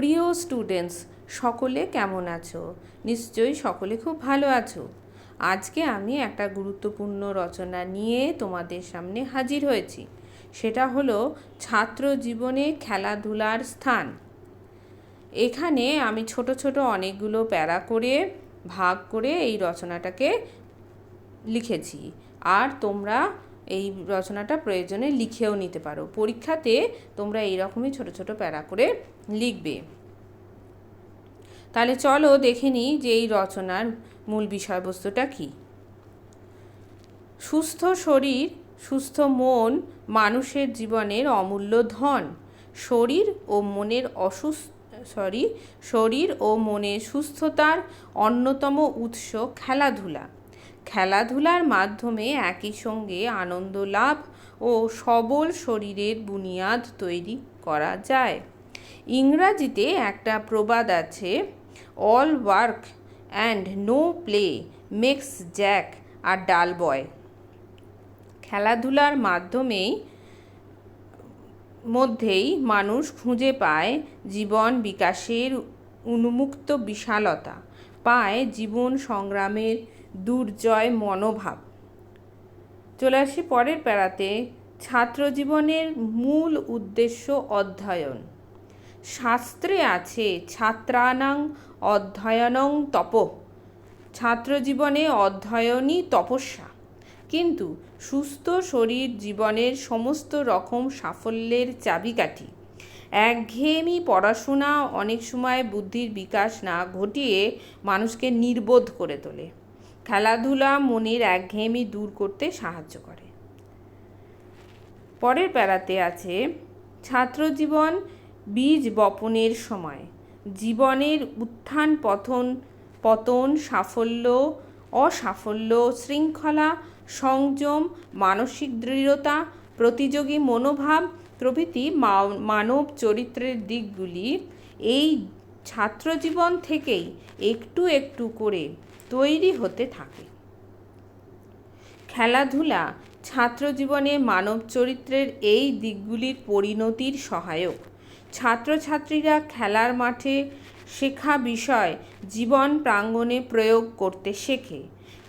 প্রিয় স্টুডেন্টস সকলে কেমন আছো? নিশ্চয়ই সকলে খুব ভালো আছো। আজকে আমি একটা গুরুত্বপূর্ণ রচনা নিয়ে তোমাদের সামনে হাজির হয়েছি। সেটা হলো ছাত্র জীবনে খেলাধুলার স্থান। এখানে আমি ছোট ছোট অনেকগুলো প্যারা করে, ভাগ করে এই রচনাটাকে লিখেছি। আর তোমরা এই রচনাটা প্রয়োজনে লিখেও নিতে পারো। পরীক্ষাতে তোমরা এইরকমই ছোট ছোট প্যারা করে লিখবে। তাহলে চলো দেখে নিই যে এই রচনার মূল বিষয়বস্তুটা কী। সুস্থ শরীর, সুস্থ মন, মানুষের জীবনের অমূল্য ধন। শরীর ও মনের অসুস্থ সরি শরীর ও মনের সুস্থতার অন্যতম উৎস খেলাধুলা। খেলাধুলার মাধ্যমে একই সঙ্গে আনন্দ লাভ ও সবল শরীরের বুনিয়াদ তৈরি করা যায়। ইংরাজিতে একটা প্রবাদ আছে all work and no play makes Jack a dull boy খেলাধুলার মাধ্যমেই, মধ্যেই মানুষ খুঁজে পায় জীবন বিকাশের উন্মুক্ত বিশালতা, পায় জীবন সংগ্রামের দুর্জয় মনোভাব। চলে আসি পরের প্যারাতে ছাত্র জীবনের মূল উদ্দেশ্য অধ্যয়ন। শাস্ত্রে আছে, ছাত্রানাং অধ্যয়নং তপ। ছাত্র জীবনে অধ্যয়নই তপস্যা। কিন্তু সুস্থ শরীর জীবনের সমস্ত রকম সাফল্যের চাবিকাঠি। একঘেয়েমি পড়াশোনা অনেক সময় বুদ্ধির বিকাশ না ঘটিয়ে মানুষকে নির্বোধ করে তোলে। খেলাধুলা মনের একঘেয়েমি দূর করতে সাহায্য করে। পরের প্যারাতে আছে ছাত্রজীবন বীজ বপনের সময়। জীবনের উত্থান পতন পতন, সাফল্য, অসাফল্য, শৃঙ্খলা, সংযম, মানসিক দৃঢ়তা, প্রতিযোগী মনোভাব, প্রভৃতি মানব চরিত্রের দিকগুলি এই ছাত্রজীবন থেকেই একটু একটু করে তৈরি হতে থাকে। খেলাধুলা ছাত্রজীবনে মানব চরিত্রের এই দিকগুলির পরিণতির সহায়ক। ছাত্রছাত্রীরা খেলার মাঠে শেখা বিষয় জীবন প্রাঙ্গণে প্রয়োগ করতে শেখে।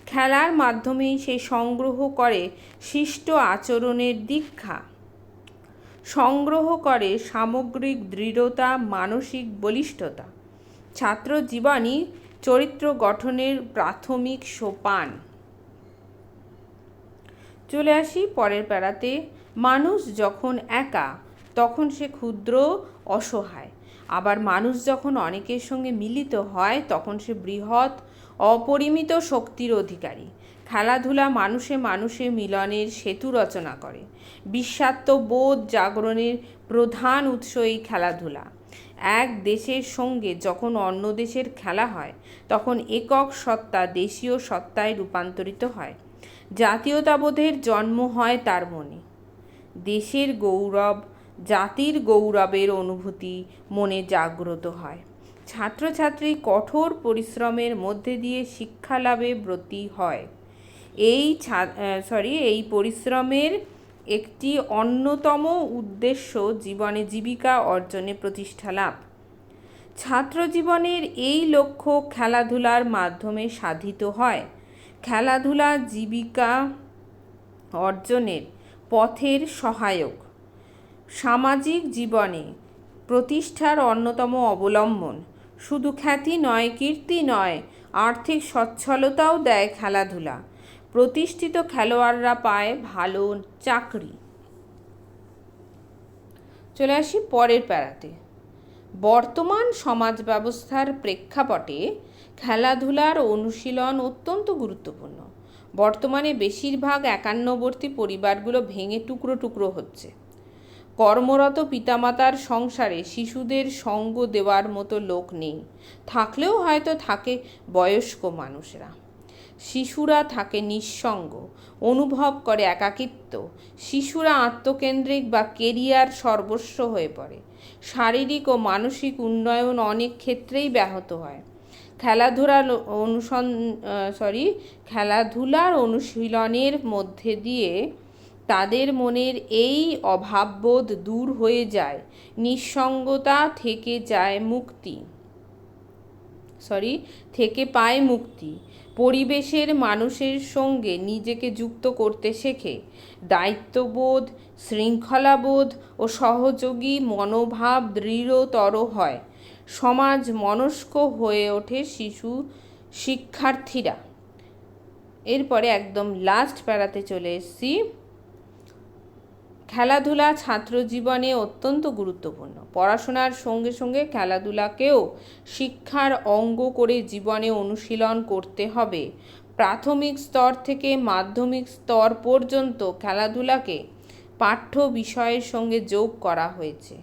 খেলার মাধ্যমেই সে সংগ্রহ করে শিষ্ট আচরণের দীক্ষা। সংগ্রহ করে সামগ্রিক দৃঢ়তা, মানসিক বলিষ্ঠতা। ছাত্র জীবনই চরিত্র গঠনের প্রাথমিক সোপান। চলে আসি পরের প্যারাতে। মানুষ যখন একা, তখন সে ক্ষুদ্র, অসহায়। আবার মানুষ যখন অনেকের সঙ্গে মিলিত হয়, তখন সে বৃহৎ, অপরিমিত শক্তির অধিকারী। খেলাধুলা মানুষে মানুষে মিলনের সেতু রচনা করে। বিশ্বাত্ম বোধ জাগরণের প্রধান উৎস এই খেলাধুলা। এক দেশের সঙ্গে যখন অন্য দেশের খেলা হয়, তখন একক সত্তা দেশীয় সত্তায় রূপান্তরিত হয়। জাতীয়তাবোধের জন্ম হয় তার মনে। দেশের গৌরব, জাতির গৌরবের অনুভূতি মনে জাগ্রত হয়। ছাত্রছাত্রী কঠোর পরিশ্রমের মধ্যে দিয়ে শিক্ষা লাভে ব্রতী হয়। এই সরি এই পরিশ্রমের একটি অন্যতম উদ্দেশ্য জীবনে জীবিকা অর্জনে প্রতিষ্ঠা লাভ। ছাত্র জীবনের এই লক্ষ্য খেলাধুলার মাধ্যমে সাধিত হয়। খেলাধুলা জীবিকা অর্জনের পথের সহায়ক। সামাজিক জীবনে প্রতিষ্ঠার অন্যতম অবলম্বন। শুধু খ্যাতি নয়, কীর্তি নয়, আর্থিক সচ্ছলতাও দেয় খেলাধুলা। প্রতিষ্ঠিত খেলোয়াড়রা পায় ভালো চাকরি। চলে আসি পরের প্যারাতে। বর্তমান সমাজ ব্যবস্থার প্রেক্ষাপটে খেলাধুলার অনুশীলন অত্যন্ত গুরুত্বপূর্ণ। বর্তমানে বেশিরভাগ একান্নবর্তী পরিবারগুলো ভেঙে টুকরো টুকরো হচ্ছে। কর্মরত পিতামাতার সংসারে শিশুদের সঙ্গ দেওয়ার মতো লোক নেই। থাকলেও হয়তো থাকে বয়স্ক মানুষরা। শিশুরা থাকে নিঃসঙ্গ, অনুভব করে একাকিত্ব, শিশুরা আত্মকেন্দ্রিক বা কেরিয়ার সর্বস্ব হয়ে পড়ে। শারীরিক ও মানসিক উন্নয়ন অনেক ক্ষেত্রেই ব্যাহত হয়। খেলাধুলার অনুসন সরি খেলাধুলার অনুশীলনের মধ্যে দিয়ে তাদের মনের এই অভাববোধ দূর হয়ে যায়, নিঃসঙ্গতা থেকে যায় মুক্তি। সরি, থেকে পায় মুক্তি। পরিবেশের মানুষের সঙ্গে নিজেকে যুক্ত করতে শেখে। দায়িত্ববোধ, শৃঙ্খলাবোধ ও সহযোগী মনোভাব দৃঢ়তর হয়। সমাজ মনস্ক হয়ে ওঠে শিশু শিক্ষার্থীরা। এরপরে একদম লাস্ট প্যারাতে চলে এসেছি। খেলাধুলা ছাত্র জীবনে অত্যন্ত গুরুত্বপূর্ণ। পড়াশোনার সঙ্গে সঙ্গে খেলাধুলাকেও শিক্ষার অঙ্গ করে জীবনে অনুশীলন করতে হবে। প্রাথমিক স্তর থেকে মাধ্যমিক স্তর পর্যন্ত খেলাধুলাকে পাঠ্য বিষয়ের সঙ্গে যোগ করা হয়েছে।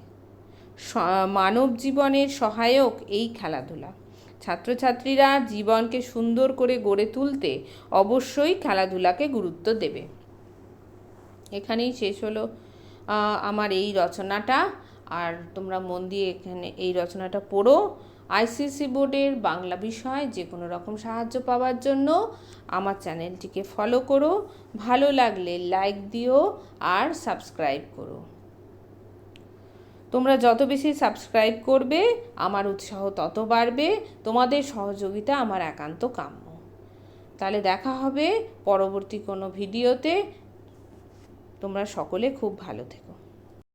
মানব জীবনের সহায়ক এই খেলাধুলা। ছাত্রছাত্রীরা জীবনকে সুন্দর করে গড়ে তুলতে অবশ্যই খেলাধুলাকে গুরুত্ব দেবে। এখানেই শেষ হলো। আমার এই রচনাটা। আর তোমরা মন দিয়ে এখানে এই রচনাটা পড়ো। আইসিসি বোর্ডের বাংলা বিষয় যে কোনো রকম সাহায্য পাওয়ার জন্য আমার চ্যানেলটিকে ফলো করো। ভালো লাগলে লাইক দিও আর সাবস্ক্রাইব করো। তোমরা যত বেশি সাবস্ক্রাইব করবে, আমার উৎসাহ তত বাড়বে। তোমাদের সহযোগিতা আমার একান্ত কাম্য। তাহলে দেখা হবে পরবর্তী কোনো ভিডিওতে। তোমরা সকলে খুব ভালো থেকো।